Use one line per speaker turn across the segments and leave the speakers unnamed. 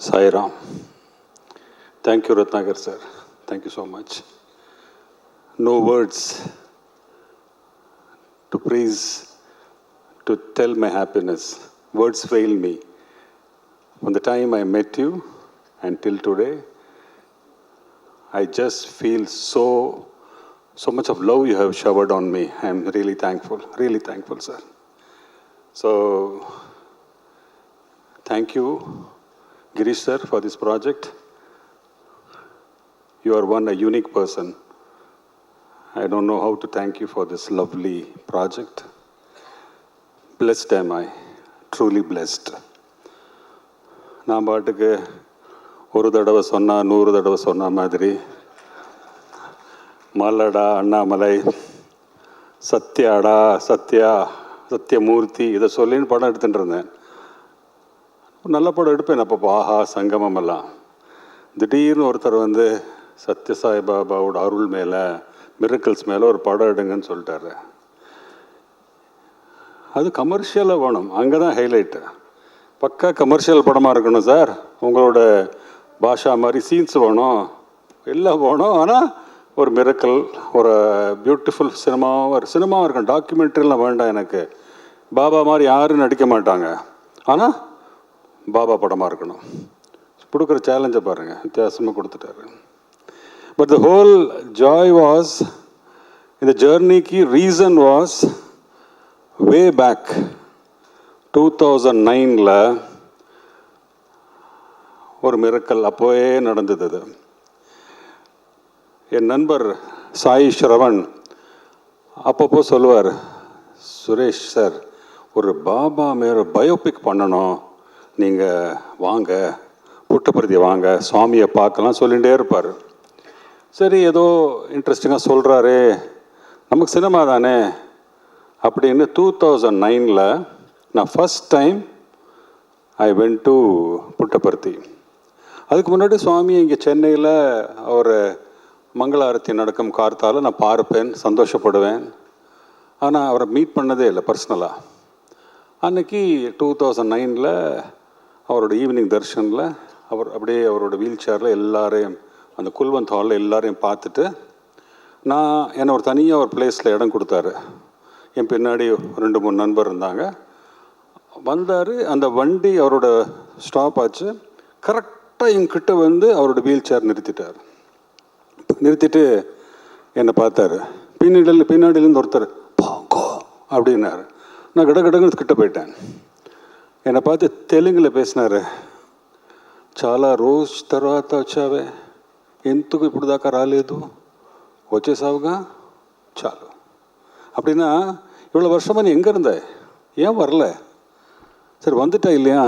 Sairam. Thank you, Ratnagar sir. Thank you so much. No words to praise, to tell my happiness. Words fail me. From the time I met you until today, I just feel so, so much of love you have showered on me. I'm really thankful, really thankful, sir. So, thank you, Girish sir, for this project. You are one a unique person. I don't know how to thank you for this lovely project. Blessed am I, truly blessed. நான் பாட்டுக்கு ஒரு தடவை சொன்னால் நூறு தடவை சொன்ன மாதிரி மல்லடா அண்ணாமலை சத்யாடா சத்யா சத்யமூர்த்தி இதை சொல்லின்னு படம் எடுத்துட்டு இருந்தேன் நல்ல படம் எடுப்பேன் அப்போ ஆஹா சங்கமம் எல்லாம். திடீர்னு ஒருத்தர் வந்து சத்யசாய் பாபாவோட அருள் மேலே மிரக்கல்ஸ் மேலே ஒரு படம் எடுங்கன்னு சொல்லிட்டாரு. அது கமர்ஷியலாக வேணும். அங்கே தான் ஹைலைட்டு பக்கா கமர்ஷியல் படமாக இருக்கணும் சார் உங்களோட பாஷா மாதிரி சீன்ஸ் வேணும். எல்லாம் வேணும். ஆனால் ஒரு மிரக்கல் ஒரு பியூட்டிஃபுல் சினிமாவும் ஒரு சினிமாவும் இருக்கும். டாக்குமெண்ட்ரிலாம் வேண்டாம் எனக்கு. பாபா மாதிரி யாரும் நடிக்க மாட்டாங்க. ஆனால் பாபா படமாக இருக்கணும். கொடுக்குற சேலஞ்சை பாருங்கள் வித்தியாசமாக கொடுத்துட்டாரு. But the whole joy was இந்த ஜேர்னிக்கு reason was way back two thousand நைனில் ஒரு மிரக்கல் அப்போவே நடந்தது அது. என் நண்பர் சாய் ஸ்ரவன் அப்பப்போ சொல்லுவார் சுரேஷ் சார் ஒரு பாபா மேலே பயோபிக் பண்ணணும். நீங்கள் வாங்க புட்டபர்தி வாங்க சுவாமியை பார்க்கலாம் சொல்லிகிட்டே இருப்பார். சரி ஏதோ இன்ட்ரெஸ்டிங்காக சொல்கிறாரு நமக்கு சினிமா தானே அப்படின்னு டூ தௌசண்ட் நைனில் நான் first time I went to Puttaparthi அதுக்கு முன்னாடி சுவாமி இங்கே சென்னையில் அவர் மங்களாரத்தி நடக்கும் கார்த்தால் நான் பார்ப்பேன் சந்தோஷப்படுவேன். ஆனால் அவரை மீட் பண்ணதே இல்லை பர்சனலாக அன்னைக்கு டூ தௌசண்ட் நைனில் அவரோட ஈவினிங் தர்ஷனில் அவர் அப்படியே அவரோட வீல் சேரில் எல்லாரையும் அந்த குல்வந்த் ஹாலில் எல்லாரையும் பார்த்துட்டு நான் என்னை ஒரு தனியாக ஒரு பிளேஸில் இடம் கொடுத்தாரு. என் பின்னாடி ரெண்டு மூணு நண்பர் இருந்தாங்க. வந்தார் அந்த வண்டி அவரோட ஸ்டாப் ஆச்சு. கரெக்டாக என்கிட்ட வந்து அவரோட வீல் சேர் நிறுத்திட்டார். நிறுத்திட்டு என்னை பார்த்தாரு. பின்னாடியில் பின்னாடியிலேருந்து ஒருத்தர் பாங்கோ அப்படின்னாரு. நான் கிட கடன்னு கிட்ட போயிட்டேன். என்னை பார்த்து தெலுங்கில் பேசினாரு చాలా రోజు తర్వాత వచ్చావే ఎందుకు ఇప్పుడు దాకా రాలేదు వచ్చేసావుగా చాలు அப்படின்னா இவ்வளோ வருஷமாக நீ எங்கே இருந்த ஏன் வரல சரி வந்துட்டா இல்லையா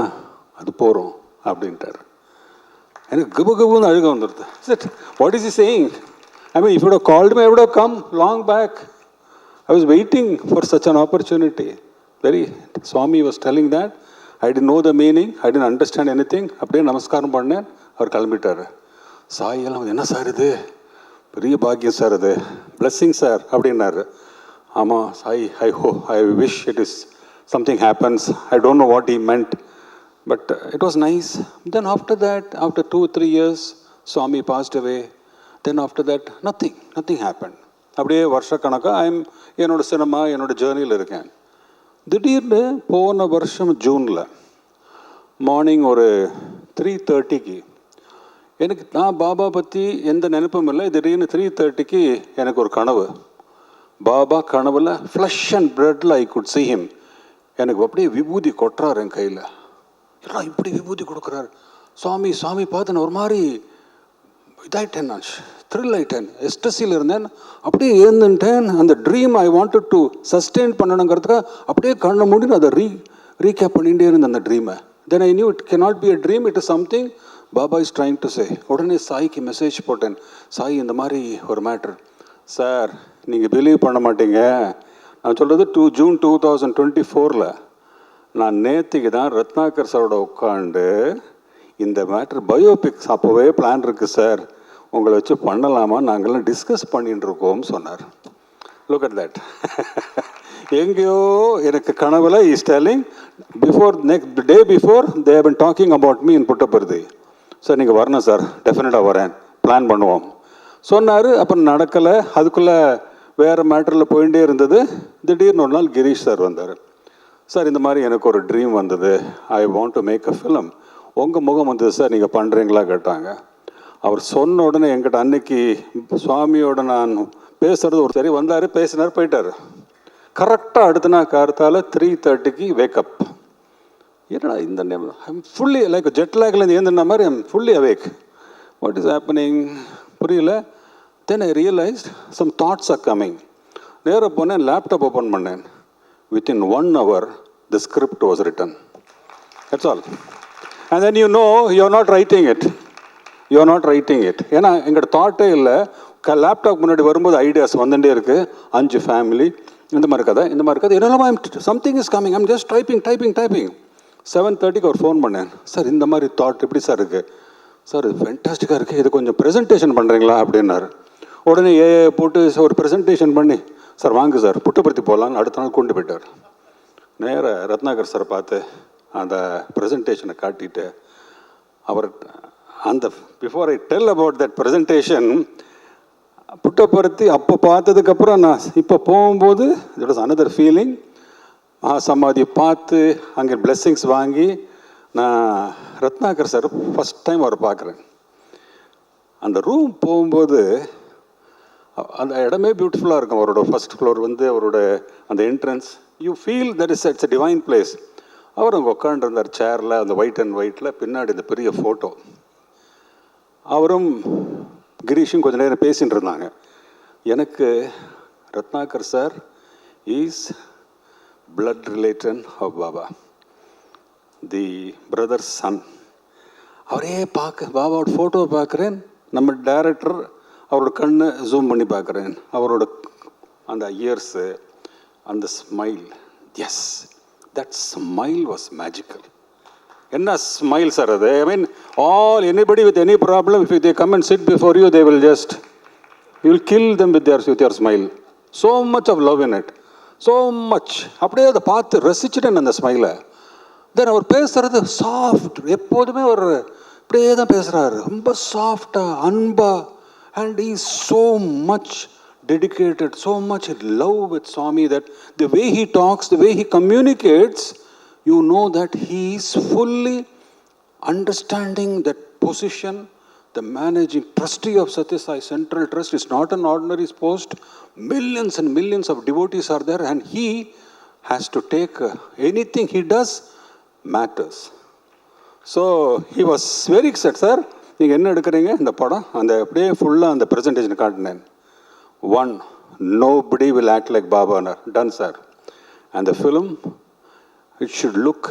அது போகிறோம் அப்படின்ட்டார் எனக்கு கபு கபுன்னு அழுக வந்துடுது sir what is he saying I mean if you'd called my எவ்வளோ come long back I was waiting for such an opportunity very Swami was telling that I D know the meaning I didn't understand anything அப்படியே நமஸ்காரம் பண்ணேன். அவர் கிளம்பிட்டார். சாய் எல்லாம் வந்து, என்ன sir இது? பெரிய பாக்கியம் சார் அது பிளஸ்ஸிங் சார் அப்படின்னாரு. ஆமாம் Sai I hope I wish it is something happens I don't know what he meant but it was nice then after that after two three years Swami passed away then after that nothing nothing happen அப்படியே வருஷக்கணக்காக I'm என்னோட cinema என்னோட ஜேர்னியில் இருக்கேன். திடீர்னு போன வருஷம் ஜூனில் morning ஒரு த்ரீ தேர்ட்டிக்கு எனக்கு நான் பாபா பற்றி எந்த நினைப்பும் இல்லை. திடீர்னு த்ரீ தேர்ட்டிக்கு எனக்கு ஒரு கனவு. பாபா கனவில் ஃப்ளஷ் அண்ட் பிரெட்டில் ஐ குட் சி ஹிம் எனக்கு அப்படியே விபூதி கொட்டுறாரு என் கையில். ஏன்னா இப்படி விபூதி கொடுக்குறாரு? சுவாமி சுவாமி பார்த்து நான் ஒரு மாதிரி இதாயிட்டேன் நான். த்ரில் ஆயிட்டேன். எஸ்டஸியில் இருந்தேன். அப்படியே ஏந்துட்டேன் அந்த dream I wanted to sustain பண்ணணுங்கிறதுக்காக அப்படியே கண்ணை மூடி அதை ரீ ரீகேப் பண்ணிகிட்டே இருந்தேன் அந்த ட்ரீமை then I knew it cannot be a dream it is something Baba is trying to say உடனே சாய்க்கு மெசேஜ் போட்டேன். சாய் இந்த மாதிரி ஒரு மேட்ரு சார் நீங்கள் பிலீவ் பண்ண மாட்டீங்க. நான் சொல்கிறது two June two thousand twenty ஃபோரில் நான் நேற்றுக்கு தான் ரத்னாகர் சாரோட உட்காந்து இந்த மேட்ரு பயோபிக்ஸ் அப்போவே பிளான் இருக்குது சார் உங்களை வச்சு பண்ணலாமா? நாங்கள்லாம் டிஸ்கஸ் பண்ணிட்டு இருக்கோம்னு சொன்னார். லுக் அட் தட் எங்கேயோ எனக்கு கனவுல is telling before next day before they have been talking about me in Puttaparthi sir நீங்கள் வரணும் சார் டெஃபினட்டாக வரேன். பிளான் பண்ணுவோம். சொன்னார் அப்புறம் நடக்கலை. அதுக்குள்ளே வேறு மேட்டரில் போயிட்டே இருந்தது. திடீர்னு ஒரு நாள் கிரீஷ் சார் வந்தார். சார் இந்த மாதிரி எனக்கு ஒரு ட்ரீம் வந்தது. I want to make a film உங்கள் முகம் வந்தது சார் நீங்கள் பண்ணுறீங்களா கேட்டாங்க. அவர் சொன்ன உடனே என்கிட்ட அன்னைக்கு சுவாமியோட நான் பேசுகிறது ஒரு சரி வந்தார் பேசினார் போயிட்டார். கரெக்டாக அடுத்த நாள் கார்த்தால் த்ரீ தேர்ட்டிக்கு வேக்கப் என்னடா இந்த name? I'm fully like jet லேக்லேருந்து ஏந்தின மாதிரி I'm fully awake what is happening புரியல. Then I realised some thoughts are coming நேராக போனேன் லேப்டாப் ஓப்பன் பண்ணேன். Within one hour the script was written that's all and then you know you are not writing it you are not writing it ஏன்னா எங்களோட தாட்டே இல்லை. க laptop முன்னாடி வரும்போது ideas வந்துட்டே இருக்குது அஞ்சு ஃபேமிலி இந்த மாதிரி கதை இந்த மாதிரி கதை. என்னெல்லாம் I'm something is coming I'm just typing typing typing seven தேர்ட்டிக்கு ஒரு ஃபோன் பண்ணேன். சார் இந்த மாதிரி தாட் எப்படி சார் இருக்குது சார் இது ஃபென்டாஸ்டிக்காக இருக்குது இது கொஞ்சம் ப்ரெசன்டேஷன் பண்ணுறீங்களா அப்படின்னாரு. உடனே ஏ போட்டு ஒரு ப்ரெசன்டேஷன் பண்ணி சார் வாங்க சார். புட்டபர்த்தி போகலான்னு அடுத்த நாள் கொண்டு போயிட்டார். நேராக ரத்னாகர் சார் பார்த்து அந்த ப்ரெசன்டேஷனை காட்டிட்டு அவர் அந்த before I tell about that presentation Puttaparthi அப்போ பார்த்ததுக்கப்புறம் நான் இப்போ போகும்போது it was another feeling mahasamadhi பார்த்து அங்கே பிளெஸ்ஸிங்ஸ் வாங்கி நான் ரத்னாகர் சார் ஃபஸ்ட் டைம் அவரை பார்க்குறேன். அந்த ரூம் போகும்போது அந்த இடமே பியூட்டிஃபுல்லாக இருக்கும். அவரோட ஃபர்ஸ்ட் ஃப்ளோர் வந்து அவரோட அந்த entrance you feel that is it's a divine place அவர் அங்கே உட்காண்டிருந்தார் சேரில் அந்த ஒயிட் அண்ட் ஒயிட்டில் பின்னாடி இந்த பெரிய ஃபோட்டோ அவரும் கிரீஷும் கொஞ்சம் நேரம் பேசின்னு இருந்தாங்க. எனக்கு Ratnakar sir is blood relation of Baba. The brother son அவரே பார்க்க பாபாவோட ஃபோட்டோ பார்க்குறேன். நம்ம டேரக்டர் அவரோட கண்ணை ஜூம் பண்ணி பார்க்குறேன். அவரோட அந்த இயர்ஸு அந்த smile as that smile was magical என்ன ஸ்மைல் சார் அது? I mean all anybody with any problem if they come and sit before you they will just you will kill them with their with your smile so much of love in it so much அப்படியே அதை பார்த்து ரசிச்சுட்டேன் அந்த ஸ்மைலை தென் அவர் பேசுறது soft எப்போதுமே ஒரு இப்படியே தான் பேசுகிறாரு ரொம்ப சாஃப்டாக அன்பா. And he so much Dedicated so much love with Swami that the way he talks the way he communicates you know that he is fully understanding that position, the managing trustee of Satyasai Central Trust is not an ordinary post. Millions and millions of devotees are there, and he has to take uh, anything he does matters. So he was very excite sir நீங்கள் என்ன எடுக்கிறீங்க இந்த படம் அந்த அப்படியே ஃபுல்லாக அந்த presentation காட்டினேன் one nobody will act like பாபானர் done sir and the film it should look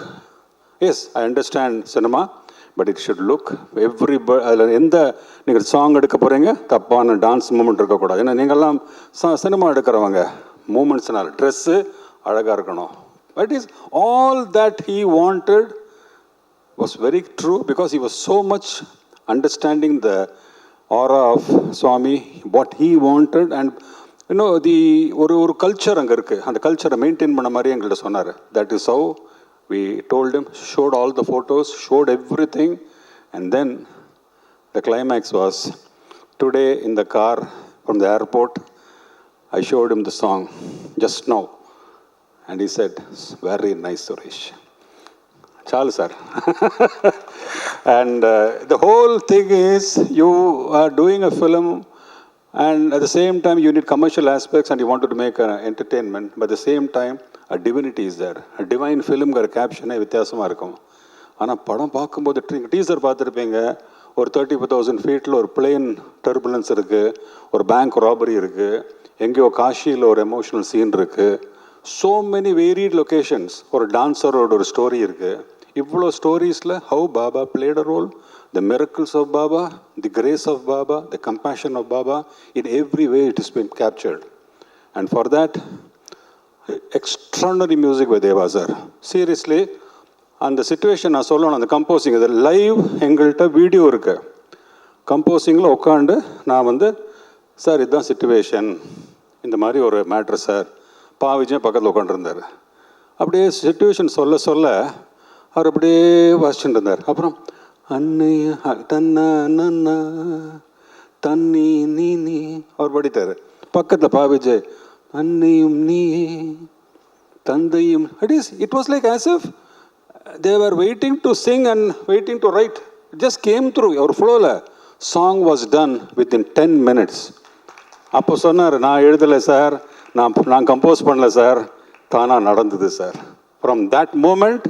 as I understand cinema but it should look every அதில் எந்த நீங்கள் சாங் எடுக்க போகிறீங்க தப்பான டான்ஸ் மூமெண்ட் இருக்கக்கூடாது. ஏன்னா நீங்கள்லாம் சினிமா எடுக்கிறவங்க மூமெண்ட்ஸ்னால் ட்ரெஸ்ஸு அழகாக இருக்கணும். But is all that he wanted was very true because he was so much understanding the aura of Swami what he wanted and இன்னும் தி ஒரு ஒரு கல்ச்சர் அங்கே இருக்குது அந்த கல்ச்சரை மெயின்டைன் பண்ண மாதிரி எங்கள்கிட்ட சொன்னார். That is how we told shot all the photos shot everything and then the climax was today in the car from the airport I shot him the song just no and he said very nice Suresh Charles, sir. and uh, the whole thing is you are doing a film, and at the same time, you need commercial aspects and you wanted to make an entertainment, but at the same time, a divinity is there. A divine filmங்கிற கேப்ஷனே வித்தியாசமாக இருக்கும் ஆனால் படம் பார்க்கும்போது நீங்கள் teaser பார்த்துருப்பீங்க ஒரு தேர்ட்டி ஃபைவ் தௌசண்ட் ஃபீட்டில் ஒரு பிளேன் டர்புலன்ஸ் இருக்குது ஒரு பேங்க் ராபரி இருக்குது எங்கேயோ காஷியில் ஒரு எமோஷனல் சீன் இருக்குது ஸோ மெனி வேரியட் லொக்கேஷன்ஸ் ஒரு டான்ஸரோட ஒரு ஸ்டோரி இருக்குது இவ்வளோ ஸ்டோரிஸில் how Baba played a role the miracles of Baba the grace of Baba the compassion of Baba in every way it is been captured and for that extraordinary music with Deva sir seriously அந்த situation நான் சொல்லணும் அந்த composing இது. Live எங்கள்கிட்ட video இருக்கு. கம்போசிங்கில் உட்காந்து நான் வந்து சார் இதுதான் சுச்சுவேஷன் இந்த மாதிரி ஒரு மேட்ரு சார் பாவிஜன் பக்கத்தில் உட்காண்டிருந்தார் அப்படியே சுச்சுவேஷன் சொல்ல சொல்ல அவர் அப்படியே வாசிச்சுட்டு இருந்தார். அப்புறம் அன்னை தன்னா நன்னா தண்ணி நீ நீ அவர் படித்தார். பக்கத்தில் பா விஜய் அன்னையும் நீ தந்தையும் it is it was like as if they're waiting to sing and waiting to write just came through அவர் ஃப்ளோவில் song was done within ten minutes அப்போ சொன்னார் நான் எழுதலை சார் நான் நான் கம்போஸ் பண்ணல சார் தானாக நடந்தது sir from that moment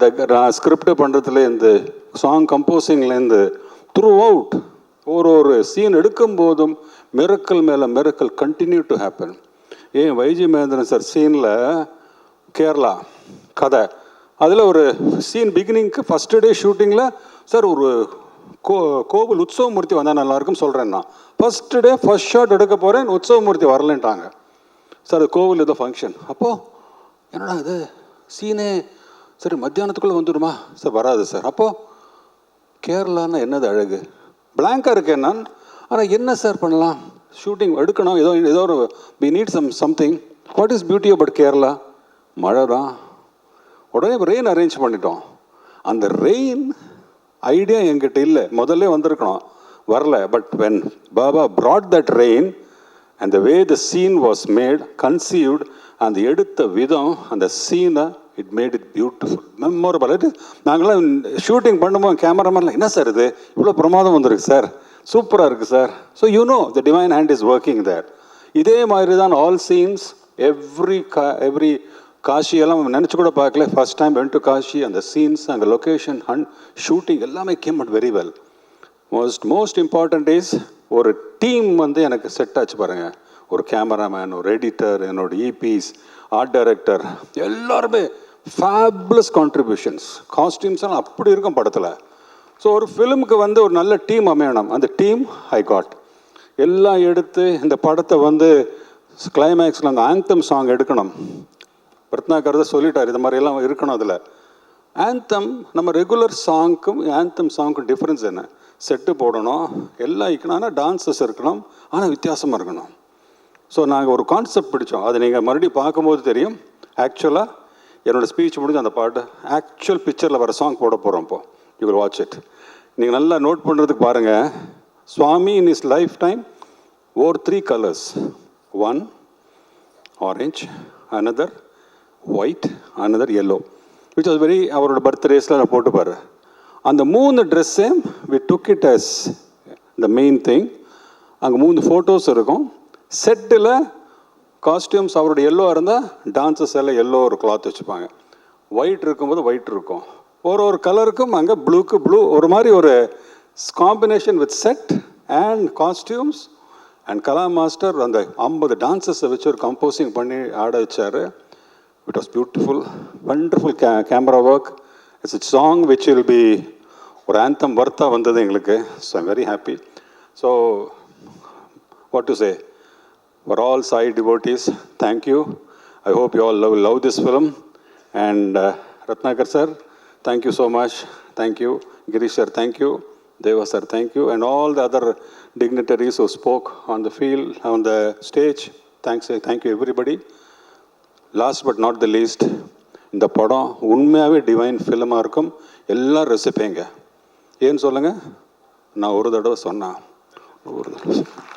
the நான் ஸ்கிரிப்ட் பண்ணுறதுலேருந்து சாங் கம்போசிங்லேருந்து த்ரூ அவுட் ஒரு ஒரு சீன் எடுக்கும் போதும் மிரக்கல் மேலே மிரக்கல் கண்டினியூ டு ஹேப்பன் ஏன் வைஜி மகேந்திரன் சார் சீனில் கேரளா கதை. அதில் ஒரு சீன் பிகினிங்க்கு ஃபஸ்ட்டு டே ஷூட்டிங்கில் சார் ஒரு கோ கோவில் உற்சவமூர்த்தி வந்தால் நல்லாயிருக்கும் சொல்கிறேன் நான். ஃபஸ்ட்டு டே ஃபஸ்ட் ஷாட் எடுக்க போகிறேன் உற்சவமூர்த்தி வரலன்ட்டாங்க. சார் அது கோவில் ஏதோ ஃபங்க்ஷன் அப்போது என்னடா இது? சீனே? சரி மத்தியானத்துக்குள்ளே வந்துடுமா சார் வராது சார். அப்போது கேரளான்னா என்னது அழகு? பிளாங்காக இருக்கேன் நான். ஆனால் என்ன சார் பண்ணலாம்? ஷூட்டிங் எடுக்கணும். ஏதோ ஏதோ ஒரு we need some something what is beauty about Kerala மழை தான் உடனே ரெயின் அரேஞ்ச் பண்ணிட்டோம். அந்த ரெயின் ஐடியா என்கிட்ட இல்லை. முதல்ல வந்திருக்கணும். வரல. But when Baba brought that rain and way way the scene was made அந்த எடுத்த விதம் அந்த சீனை it made it beautiful memorable it நாங்களாம் ஷூட்டிங் பண்ணும்போது கேமராமேன்லாம் என்ன சார் இது? இவ்வளோ பிரமாதம் வந்திருக்கு சார். சூப்பராக இருக்குது sir. So you know the divine hand is working there இதே மாதிரி தான் ஆல் சீன்ஸ் எவ்ரி கா எவ்ரி காஷியெல்லாம் நினச்சி கூட பார்க்கல. First time when to Kashi அந்த சீன்ஸ் அங்கே லொக்கேஷன் அண்ட் ஷூட்டிங் எல்லாமே came at very well most most important is ஒரு டீம் வந்து எனக்கு செட் ஆச்சு பாருங்கள் ஒரு கேமராமேன் ஒரு எடிட்டர் என்னோட இபிஸ் ஆர்ட் டைரக்டர் எல்லாருமே ஃபேப்லஸ் கான்ட்ரிபியூஷன்ஸ் காஸ்டியூம்ஸ் எல்லாம் அப்படி இருக்கும் படத்தில். ஸோ ஒரு ஃபிலிமுக்கு வந்து ஒரு நல்ல டீம் அமையணும். அந்த டீம் ஐ காட் எல்லாம் எடுத்து இந்த படத்தை வந்து கிளைமேக்ஸில் அந்த ஆந்தம் சாங் எடுக்கணும். பிரத்னாகர் தான் சொல்லிட்டார் இது மாதிரி எல்லாம் இருக்கணும் அதில். ஆந்தம் நம்ம ரெகுலர் சாங்க்கும் ஆந்தம் சாங்க்கும் டிஃப்ரென்ஸ் என்ன? செட்டு போடணும். எல்லாம் இருக்கணும்னா டான்ஸஸ் இருக்கணும். ஆனால் வித்தியாசமாக இருக்கணும். ஸோ நாங்கள் ஒரு கான்செப்ட் பிடிச்சோம். அதை நீங்கள் மறுபடியும் பார்க்கும்போது தெரியும். ஆக்சுவலாக என்னோடய ஸ்பீச் முடிஞ்சு அந்த பாட்டு ஆக்சுவல் பிக்சரில் வர சாங் போட போகிறோம் இப்போது யூ வில் வாட்ச் இட் நீங்கள் நல்லா நோட் பண்ணுறதுக்கு பாருங்கள் Swami in his lifetime wore three colours one orange another white another yellow which was very அவரோட பர்த்டேஸில் நான் போட்டுப்பாரு. அந்த மூணு ட்ரெஸ்ஸையும் we took it as the main thing அங்கே மூணு ஃபோட்டோஸ் இருக்கும். செட்டில் காஸ்டியூம்ஸ் அவரோட எல்லோ இருந்தால் டான்ஸஸ் எல்லாம் எல்லோ ஒரு கிளாத் வச்சுப்பாங்க. ஒயிட் இருக்கும்போது ஒயிட் இருக்கும். ஒரு ஒரு கலருக்கும் அங்கே ப்ளூக்கு ப்ளூ ஒரு மாதிரி ஒரு combination with set and costumes and Kala master அந்த ஐம்பது டான்ஸஸை வச்சு ஒரு கம்போசிங் பண்ணி ஆட வச்சார். It was beautiful wonderful K camera work it's a song which will be ஒரு ஆந்தம் ஒர்த்தாக வந்தது எங்களுக்கு so I'm very happy so what to say for all Sai devotees, thank you. I hope you all love, love this film. And uh, Ratnakar sir, thank you so much. Thank you. Girish sir, thank you. Deva sir, thank you. And all the other dignitaries who spoke on the field, on the stage, thanks, thank you everybody. Last but not the least இந்த படம் உண்மையாகவே divine ஃபிலிமாக இருக்கும். எல்லாம் ரசிப்பேங்க ஏன்னு சொல்லுங்கள் நான் ஒரு தடவை சொன்னேன் ஒரு தடவை சொன்னேன்.